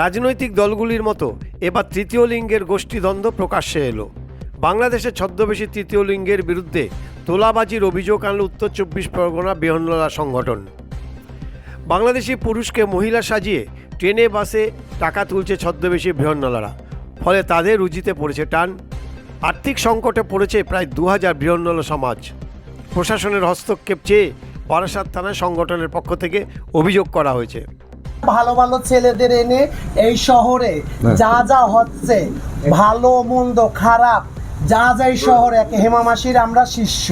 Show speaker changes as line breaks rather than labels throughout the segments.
রাজনৈতিক দলগুলির মতো এবার তৃতীয় লিঙ্গের গোষ্ঠীদ্বন্দ্ব প্রকাশ্যে এলো। বাংলাদেশে ছদ্মবেশী তৃতীয় লিঙ্গের বিরুদ্ধে তোলাবাজির অভিযোগ আনল উত্তর চব্বিশ পরগনা বেহনলা সংগঠন। বাংলাদেশি পুরুষকে মহিলা সাজিয়ে ট্রেনে, বাসে টাকা তুলছে ছদ্মবেশী বৃহন্নলারা। ফলে তাদের রুজিতে পড়েছে টান। আর্থিক সংকটে পড়েছে প্রায় দু হাজার বৃহন্নল সমাজ। প্রশাসনের হস্তক্ষেপ চেয়ে বারাসাত থানায় সংগঠনের পক্ষ থেকে অভিযোগ করা হয়েছে।
ভালো ভালো ছেলেদের এনে এই শহরে যা যা হচ্ছে ভালো মন্দ খারাপ যা যা এই শহরে একে হেমা মাসির আমরা শিষ্য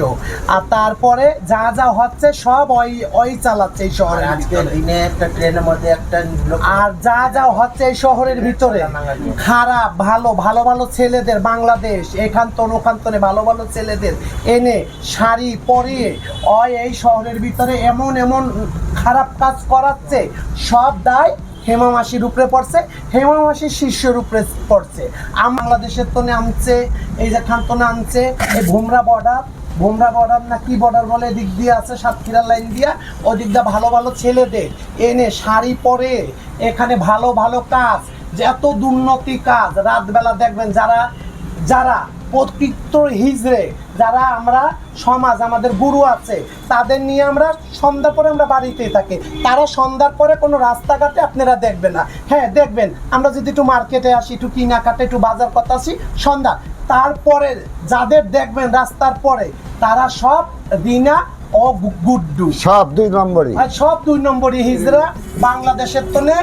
আর তারপরে যা যা হচ্ছে সব ওই ওই চালাচ্ছে এই শহরের
আজকে
ভিতরে।
দিনে একটা ট্রেনের মধ্যে একটা
আর যা যা হচ্ছে এই শহরের ভিতরে খারাপ ভালো ভালো ভালো ছেলেদের বাংলাদেশ এখান তন ওখান তনে ভালো ভালো ছেলেদের এনে শাড়ি পরিয়ে ওই এই শহরের ভিতরে এমন এমন খারাপ কাজ করাচ্ছে সব দায় হেমা মাসির উপরে পড়ছে, হেমা মাসির শিষ্যের উপরে পড়ছে। আম বাংলাদেশের তো নামছে এই যে খান্তনে আনছে, এই ভুমরা বর্ডার, ভোমরা বর্ডার না কি বর্ডার বলে, এদিক দিয়ে আছে সাতক্ষীরা লাইন দিয়া, ওদিক দিয়ে ভালো ভালো ছেলেদের এনে শাড়ি পরে, এখানে ভালো ভালো কাজ, যে এত দুর্নীতি কাজ, রাতবেলা দেখবেন যারা যারা প্রকৃত হিজড়ে, যারা আমরা সমাজ, আমাদের গুরু আছে, তাদের নিয়ে আমরা সন্ধ্যার পরে আমরা বাড়িতেই থাকি। তারা সন্ধ্যার পরে কোনো রাস্তাঘাটে আপনারা দেখবেন না। হ্যাঁ দেখবেন। আমরা যদি একটু মার্কেটে আসি, একটু কিনাকাটে, একটু বাজার কথা আসি, সন্ধ্যা। তারপরে যাদের দেখবেন রাস্তার পরে, তারা সব রিনা ও গুড্ডু।
সব দুই নম্বরই।
সব দুই নম্বরই হিজড়া বাংলাদেশের তনে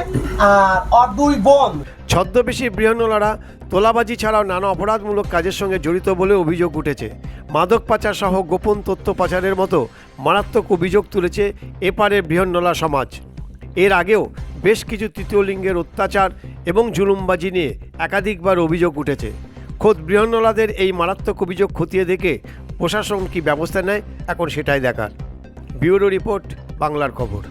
আর আর দুই বোন।
ছদ্মবেশী বৃহন্নলারা তোলাবাজি ছাড়াও নানা অপরাধমূলক কাজের সঙ্গে জড়িত বলে অভিযোগ উঠেছে। মাদক পাচার সহ গোপন তথ্য পাচারের মতো মারাত্মক অভিযোগ তুলেছে এপারের বৃহন্নলা সমাজ। এর আগেও বেশ কিছু তৃতীয় লিঙ্গের অত্যাচার এবং জুলুমবাজি নিয়ে একাধিকবার অভিযোগ উঠেছে। খোদ বৃহন্নলাদের এই মারাত্মক অভিযোগ খতিয়ে দেখে প্রশাসন কি ব্যবস্থা নেয় এখন সেটাই দেখার। ব্যুরো রিপোর্ট বাংলার খবর।